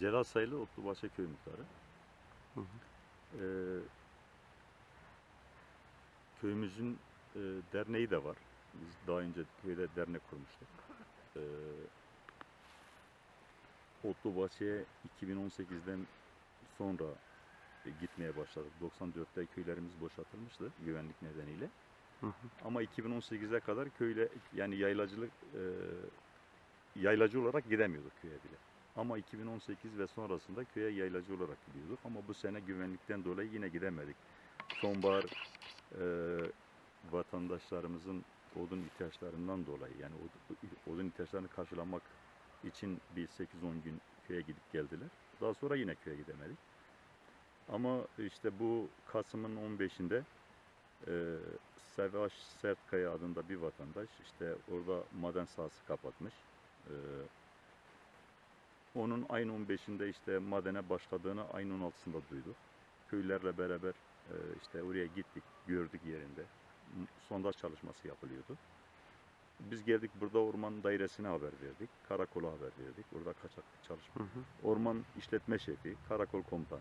Celal Sayılı Otlubaşı Köy Muhtarı. Hı hı. Ee, köyümüzün e, derneği de var. Biz daha önce köyde dernek kurmuştuk. Ee, Otlubaşı'ya 2018'den sonra e, gitmeye başladık. 94'te köylerimiz boşaltılmıştı güvenlik nedeniyle. Hı hı. Ama 2018'e kadar köyle yani yaylacılık e, yaylacı olarak gidemiyorduk köye bile. Ama 2018 ve sonrasında köye yaylacı olarak gidiyorduk. Ama bu sene güvenlikten dolayı yine gidemedik. Sonbahar e, vatandaşlarımızın odun ihtiyaçlarından dolayı yani od- odun ihtiyaçlarını karşılamak için bir 8-10 gün köye gidip geldiler. Daha sonra yine köye gidemedik. Ama işte bu Kasım'ın 15'inde e, Sevaş Sertkaya adında bir vatandaş işte orada maden sahası kapatmış. E, onun ayın 15'inde işte madene başladığını ayın 16'sında duyduk. Köylerle beraber e, işte oraya gittik, gördük yerinde. Sondaj çalışması yapılıyordu. Biz geldik burada orman dairesine haber verdik. Karakola haber verdik. Orada kaçak çalışma Hı hı. orman işletme şefi, karakol komutanı,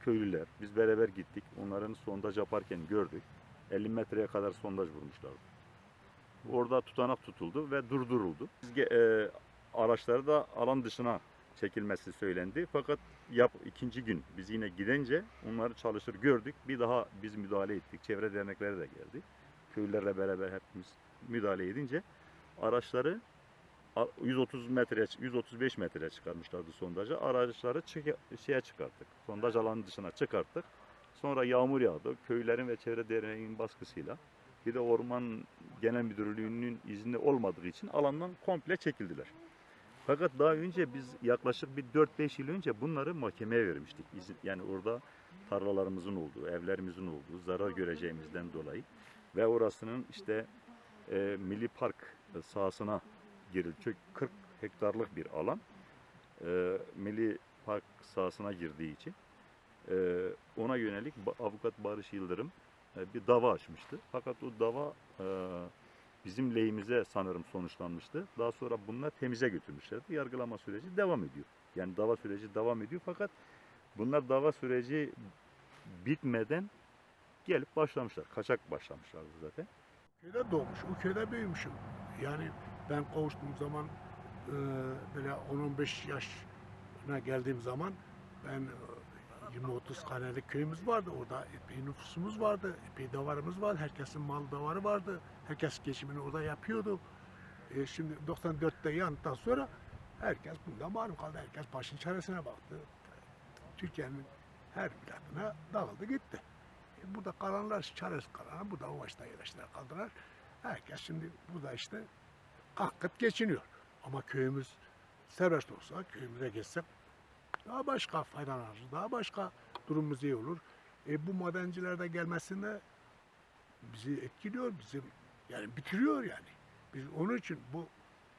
köylüler. Biz beraber gittik. Onların sondaj yaparken gördük. 50 metreye kadar sondaj vurmuşlardı. Orada tutanak tutuldu ve durduruldu. Biz e, araçları da alan dışına çekilmesi söylendi. Fakat yap ikinci gün biz yine gidince onları çalışır gördük. Bir daha biz müdahale ettik. Çevre dernekleri de geldi. Köylülerle beraber hepimiz müdahale edince araçları A- 130 metre, 135 metre çıkarmışlardı sondajı. Araçları çık- şeye çıkarttık. Sondaj alanı dışına çıkarttık. Sonra yağmur yağdı. Köylerin ve çevre derneğinin baskısıyla bir de Orman Genel Müdürlüğü'nün izni olmadığı için alandan komple çekildiler. Fakat daha önce biz yaklaşık bir 4-5 yıl önce bunları mahkemeye vermiştik. Yani orada tarlalarımızın olduğu, evlerimizin olduğu, zarar göreceğimizden dolayı ve orasının işte e, Milli Park sahasına girildi. Çünkü 40 hektarlık bir alan e, Milli Park sahasına girdiği için e, ona yönelik avukat Barış Yıldırım e, bir dava açmıştı. Fakat o dava e, bizim lehimize sanırım sonuçlanmıştı. Daha sonra bunlar temize götürmüşlerdi. Yargılama süreci devam ediyor. Yani dava süreci devam ediyor fakat bunlar dava süreci bitmeden gelip başlamışlar. Kaçak başlamışlardı zaten. Köyde doğmuş, o köyde büyümüşüm. Yani ben kavuştuğum zaman e, böyle 10-15 yaşına geldiğim zaman ben 20-30 karelik köyümüz vardı. Orada epey nüfusumuz vardı, epey davarımız vardı. Herkesin mal davarı vardı. Herkes geçimini orada yapıyordu. E, şimdi 94'te yandıktan sonra herkes bundan malum kaldı. Herkes başın çaresine baktı. Türkiye'nin her vilayetine dağıldı gitti. E, Burada kalanlar çaresiz kalanlar burada o başta yerleştiler kaldılar. Herkes şimdi burada işte kalkıp geçiniyor. Ama köyümüz serbest olsa köyümüze geçsek daha başka faydalanırız. Daha başka durumumuz iyi olur. E, bu madenciler de gelmesinde bizi etkiliyor. Bizi yani bitiriyor yani. Biz onun için bu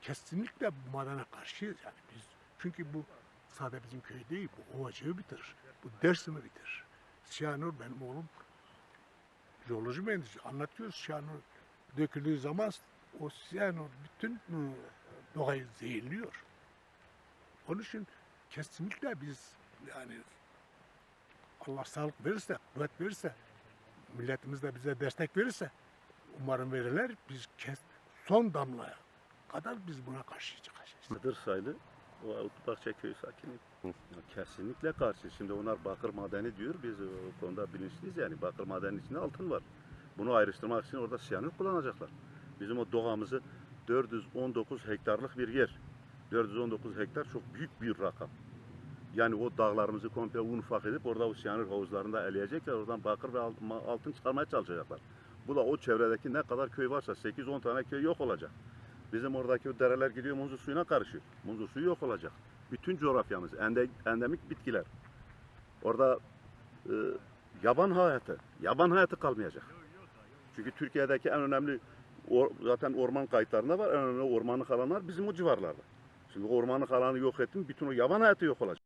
kesinlikle bu madene karşıyız yani biz. Çünkü bu sadece bizim köy değil, bu Ovacığı bitirir. Bu Dersim'i bitirir. Siyanur benim oğlum jeoloji mühendisi anlatıyoruz. Siyanur döküldüğü zaman o siyanur bütün e, doğayı zehirliyor. Onun için kesinlikle biz yani Allah sağlık verirse, kuvvet verirse, milletimiz de bize destek verirse umarım verirler. Biz kes, son damlaya kadar biz buna karşı çıkacağız. Kadir Saylı, o Otubakça köyü sakini. Ya Kesinlikle karşı. Şimdi onlar bakır madeni diyor. Biz o konuda bilinçliyiz yani. Bakır madenin içinde altın var. Bunu ayrıştırmak için orada siyanür kullanacaklar. Bizim o doğamızı 419 hektarlık bir yer. 419 hektar çok büyük bir rakam. Yani o dağlarımızı komple un ufak edip orada o siyanür havuzlarında eleyecekler. Oradan bakır ve altın çıkarmaya çalışacaklar. Bu da o çevredeki ne kadar köy varsa 8-10 tane köy yok olacak. Bizim oradaki o dereler gidiyor muzur suyuna karışıyor. Muzur suyu yok olacak. Bütün coğrafyamız, ende, endemik bitkiler. Orada e, yaban hayatı, yaban hayatı kalmayacak. Çünkü Türkiye'deki en önemli or- zaten orman kayıtlarında var. En önemli ormanlık alanlar bizim o civarlarda. Şimdi ormanlık alanı yok ettim, bütün o yaban hayatı yok olacak.